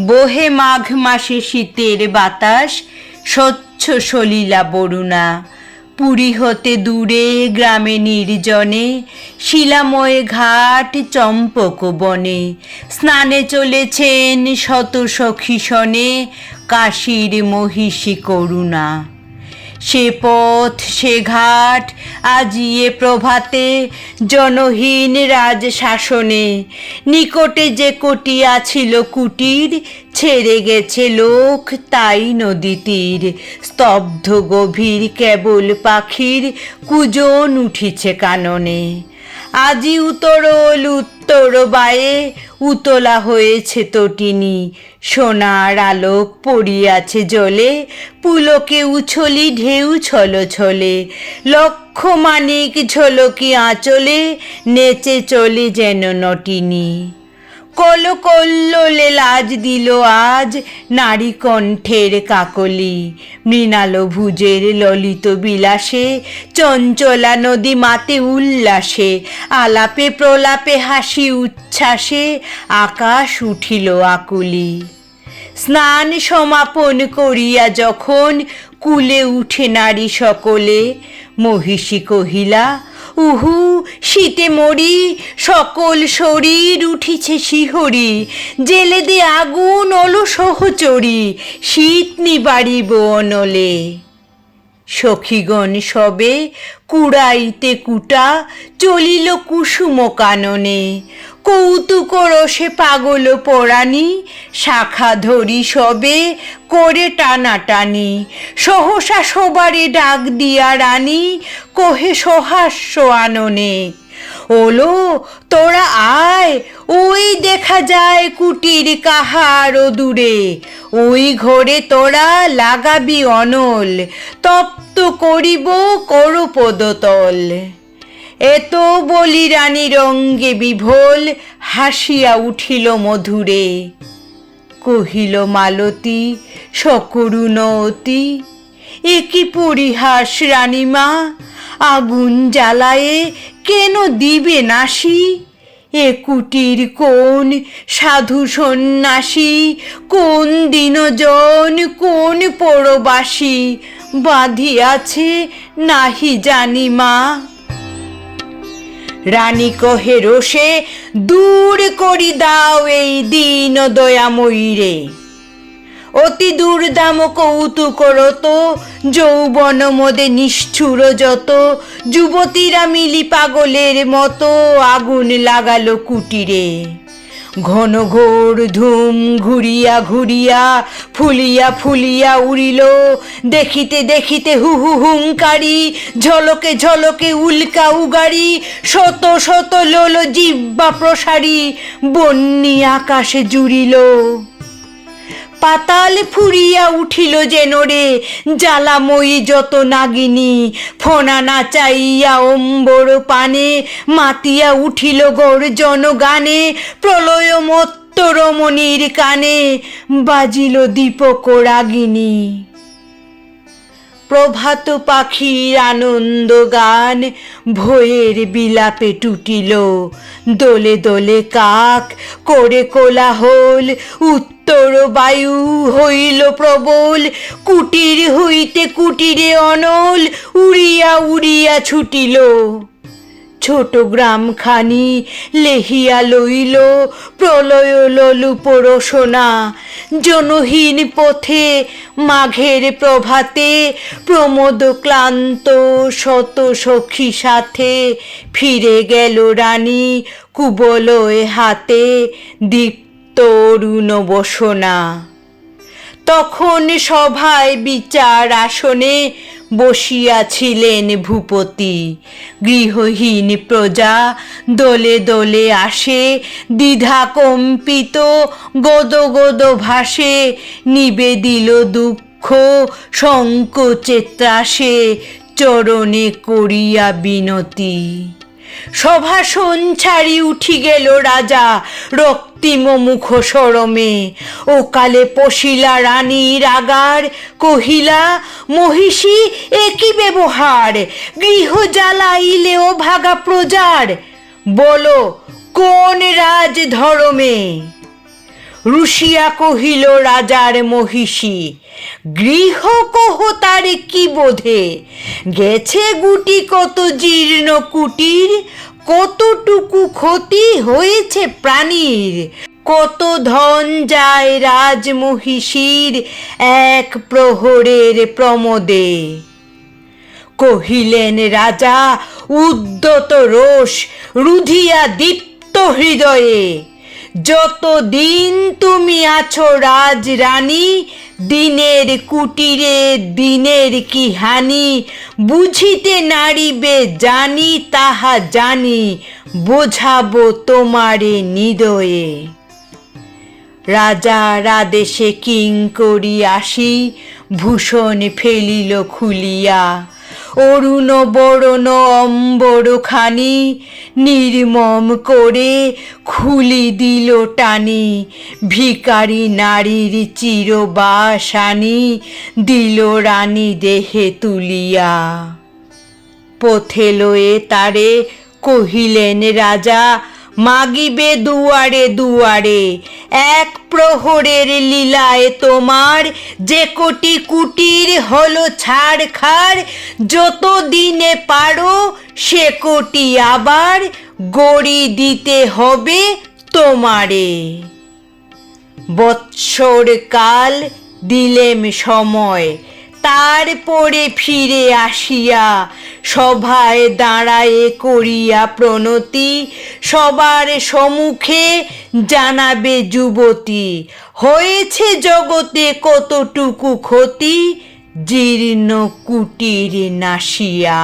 বহে মাঘ মাসে শীতের বাতাস, স্বচ্ছ সলিলা বরুণা। পুরী হতে দূরে গ্রামে নির্জনে, শিলাময় ঘাট চম্পক বনে। স্নানে চলেছেন শত সখী সনে, কাশীর মহিষী করুণা। সে পথ, সে ঘাট আজিয়ে প্রভাতে জনহীন রাজ শাসনে নিকটে যে কটিয়া ছিল কুটির, ছেড়ে গেছে লোক তাই নদী তীর। স্তব্ধ গভীর কেবল পাখির কুজন উঠিছে কাননে। আজি উতরল উত্তর বায়ে উতলা হয়েছে তটিনি, সোনার আলোক পড়িয়াছে জলে, পুলকে উছলি ঢেউ ছল ছলে লক্ষ মানিক ঝলকি আঁচলে নেচে চলে যেন নটিনী। কল কল্লোলে লাজ দিল আজ নারী কণ্ঠের কাকলি। মৃণাল ভুজের ললিত বিলাসে, চঞ্চলা নদী মাতে উল্লাসে, আলাপে প্রলাপে হাসি উচ্ছ্বাসে আকাশ উঠিল আকুলি। স্নান সমাপন করিয়া যখন কুলে উঠে নারী সকলে মহিষী কহিলা, উহু, শীতে মরি সকল শরীর উঠিছে শিহরি জেলে দে আগুন অল সহচরি শীত নিবারিব অনলে। সখীগণ সবে কুড়াইতে কুটা, চলিল কুসুম কাননে। কৌতুক রসে পাগল পরাণী, শাখা ধরি সবে করে টানাটানি। সহসা সবারে ডাক দিয়া রানী, কোহে সহাস্য আননে। ওলো তোরা আয়, ওই দেখা যায় কুটির কাহার দূরে। ওই ঘরে তোরা লাগাবি অনল, তপ্ত করিব করো পদতল। এত বলি রানী রঙ্গে বিভোল, হাসিয়া উঠিল মধুরে। কহিল, মালতী সকরুণ অতি এ পরিহাস রানীমা? আগুন জ্বালায়ে কেন দিবে নাসি? এ কুটির কোন সাধু সন্ন্যাসী? কোন দিনজন, কোন পরবাসী? বাঁধিয়াছে নাহি জানি মা। রানী কহে, রোষে, দূর করি দাও এই দিন দয়াময়ীরে। অতি দুর্দাম কৌতুক রত, যৌবন মদে নিষ্ঠুর যত, যুবতীরা মিলি পাগলের মতো আগুন লাগালো কুটিরে। ঘন ঘোর ধুম ঘুরিয়া ঘুরিয়া, ফুলিয়া ফুলিয়া উড়িল, দেখিতে দেখিতে হু হু হুঙ্কারি, ঝলকে ঝলকে উল্কা উগারি, শত শত লোল জিব্বা প্রসারী, বন্যি আকাশে জুড়িল। পাতাল ফুরিয়া উঠিল যেন রে জ্বালাময়ী যত নাগিনী। ফোনা নাচাইয়া অম্বর পানে, মাতিয়া উঠিল গর্জন গানে, প্রলয় মত্ত রমণীর কানে, বাজিল দীপক রাগিনী। প্রভাত পাখির আনন্দ গান, ভয়ের বিলাপে টুটিল, দোলে দোলে কাক করে কোলাহল, উত্তর বায়ু হইল প্রবল, কুটির হইতে কুটিরে অনল, উড়িয়া উড়িয়া ছুটিল। ছোট গ্রামখানি লেহিয়া লইল, প্রলয় ললু পরশোনা। জনহীন পথে মাঘের প্রভাতে প্রমোদ ক্লান্ত শত সখী সাথে ফিরে গেল রানী কুবলয় হাতে দীপ্ত অরুণ বসনা তখন সভায় বিচার আসনে বসিয়াছিলেন ভূপতি। গৃহহীন প্রজা দলে দলে আসে, দ্বিধা কম্পিত, গদ গদ ভাসে, নিবেদিল দুঃখ, সংকোচে ত্রাসে, চরণে করিয়া বিনতি। সভাসন ছাড়ি উঠি গেল রাজা রক্তিম মুখ সরমে ও কালে পশিলা রানীর আগার কহিলা, মহিষী একই ব্যবহার? গৃহ জ্বালাইলে ও ভাগা প্রজার? বলো, কোন রাজ ধরমে? রুশিয়া কহিল, রাজার মহিষী, গৃহ কহ তার কি বোধে? গেছে গুটি কত জীর্ণ কুটির কতটুকু ক্ষতি হয়েছে প্রাণীর? কত ধন যায় রাজমহিষীর এক প্রহরের প্রমোদে? কহিলেন রাজা, উদ্যত রোষ, রুধিয়া দীপ্ত হৃদয়ে যতদিন তুমি আছো রাজ রানী দিনের কুটিরে, দিনের কি হানি বুঝিতে নারিবে জানি, তাহা জানি, বোঝাবো তোমারে নিদয়ে। রাজার আদেশে কিং করি আসি ভূষণ ফেলিল খুলিয়া অরুণ বরণ অম্বরখানি নির্মম করে খুলি দিল টানি। ভিকারি নারীর চিরবাসানি দিল রানী দেহে তুলিয়া। পথে লয়ে তারে কহিলেন, রাজা মাগিবে দুয়ারে দুয়ারে, এক প্রহরের লীলায় তোমার যে কোটি কুটির হলো ছাড় খাড় যত দিনে পারো সে কোটি আবার গড়ি দিতে হবে তোমারে। বৎসর কাল দিলেম সময় তারপরে ফিরে আসিয়া সভায় দাঁড়ায়ে করিয়া প্রণতি। সবার সম্মুখে জানাবে যুবতী, হয়েছে জগতে কতটুকু ক্ষতি? জীর্ণ কুটির নাসিয়া